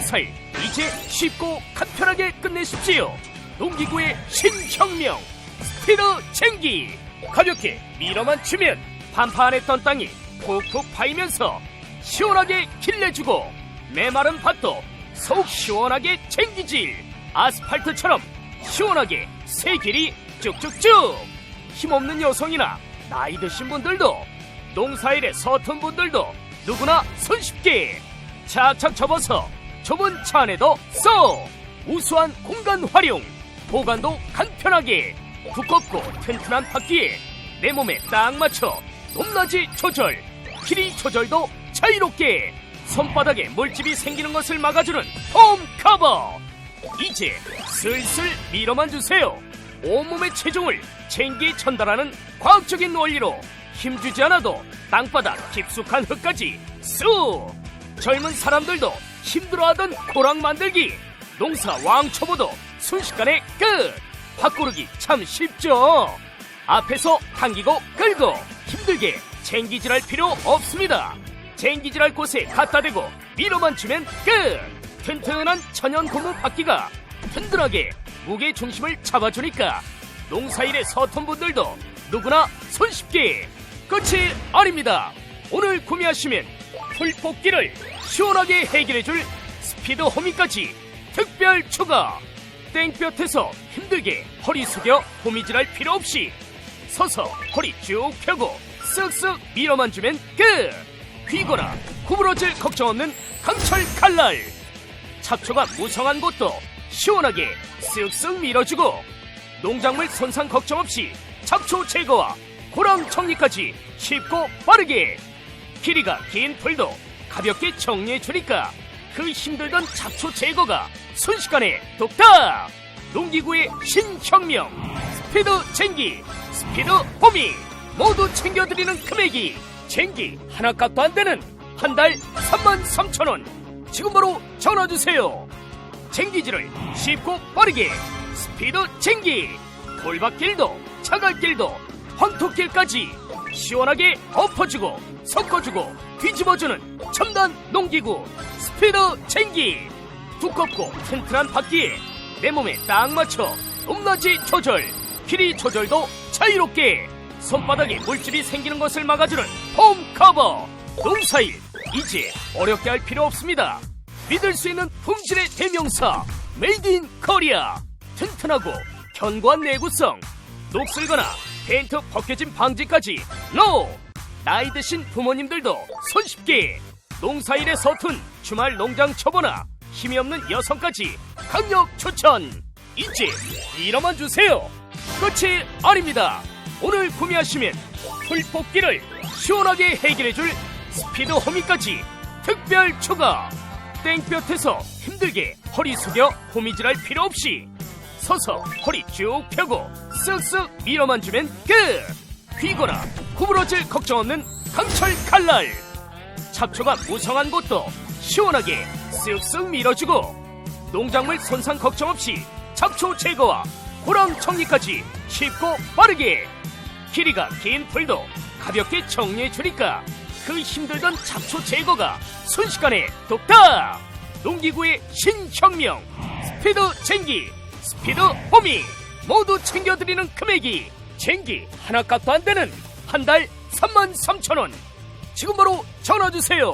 농사일. 이제 쉽고 간편하게 끝내십시오. 농기구의 신혁명 스피드 쟁기. 가볍게 밀어만 주면 판판했던 땅이 푹푹 파이면서 시원하게 길내주고 메마른 밭도 속 시원하게 쟁기질. 아스팔트처럼 시원하게 새 길이 쭉쭉쭉. 힘없는 여성이나 나이 드신 분들도 농사일에 서툰 분들도 누구나 손쉽게 착착 접어서 좁은 차 안에도 쏙! 우수한 공간 활용! 보관도 간편하게! 두껍고 튼튼한 바퀴에 내 몸에 딱 맞춰 높낮이 조절! 길이 조절도 자유롭게! 손바닥에 물집이 생기는 것을 막아주는 홈 커버! 이제 슬슬 밀어만 주세요! 온몸의 체중을 챙기 전달하는 과학적인 원리로 힘주지 않아도 땅바닥 깊숙한 흙까지 쑥 젊은 사람들도 힘들어하던 고랑 만들기. 농사 왕초보도 순식간에 끝. 밭고르기 참 쉽죠. 앞에서 당기고 끌고 힘들게 쟁기질할 필요 없습니다. 쟁기질할 곳에 갖다 대고 밀어만 주면 끝. 튼튼한 천연 고무 바퀴가 든든하게 무게 중심을 잡아주니까 농사일에 서툰 분들도 누구나 손쉽게 끝이 아닙니다. 오늘 구매하시면 풀뽑기를 시원하게 해결해줄 스피드 호미까지 특별 추가. 땡볕에서 힘들게 허리 숙여 호미질할 필요 없이 서서 허리 쭉 펴고 쓱쓱 밀어만 주면 끝. 휘거나 구부러질 걱정 없는 강철 칼날. 잡초가 무성한 곳도 시원하게 쓱쓱 밀어주고 농작물 손상 걱정 없이 잡초 제거와 고랑 정리까지 쉽고 빠르게 길이가 긴 풀도 가볍게 정리해 주니까 그 힘들던 잡초 제거가 순식간에 뚝딱 농기구의 신혁명 스피드 쟁기 스피드 호미 모두 챙겨드리는 금액이 쟁기 하나 값도 안 되는 한 달 3만 3천 원 지금 바로 전화 주세요. 쟁기질을 쉽고 빠르게 스피드 쟁기 돌밭길도 차갈길도 황토길까지 시원하게 엎어주고 섞어주고 뒤집어주는 첨단 농기구 스피드 쟁기. 두껍고 튼튼한 바퀴에 내 몸에 딱 맞춰 높낮이 조절. 길이 조절도 자유롭게. 손바닥에 물집이 생기는 것을 막아주는 홈 커버. 농사일 이제 어렵게 할 필요 없습니다. 믿을 수 있는 품질의 대명사 메이드 인 코리아. 튼튼하고 견고한 내구성. 녹슬거나 페인트 벗겨짐 방지까지. 노 나이 드신 부모님들도 손쉽게 농사일에 서툰 주말 농장 초보나 힘이 없는 여성까지 강력 추천. 이제 밀어만 주세요. 끝이 아닙니다. 오늘 구매하시면 풀뽑기를 시원하게 해결해줄 스피드 호미까지 특별 추가. 땡볕에서 힘들게 허리 숙여 호미질할 필요 없이 서서 허리 쭉 펴고 쓱쓱 밀어만 주면 끝! 휘거나 구부러질 걱정 없는 강철 칼날! 잡초가 무성한 곳도 시원하게 쓱쓱 밀어주고 농작물 손상 걱정 없이 잡초 제거와 고랑 정리까지 쉽고 빠르게! 길이가 긴 풀도 가볍게 정리해 주니까 그 힘들던 잡초 제거가 순식간에 뚝딱 농기구의 신혁명 스피드 쟁기 스피드 호미 모두 챙겨드리는 금액이 쟁기 하나 값도 안 되는 한 달 3만 3천 원! 지금 바로 전화 주세요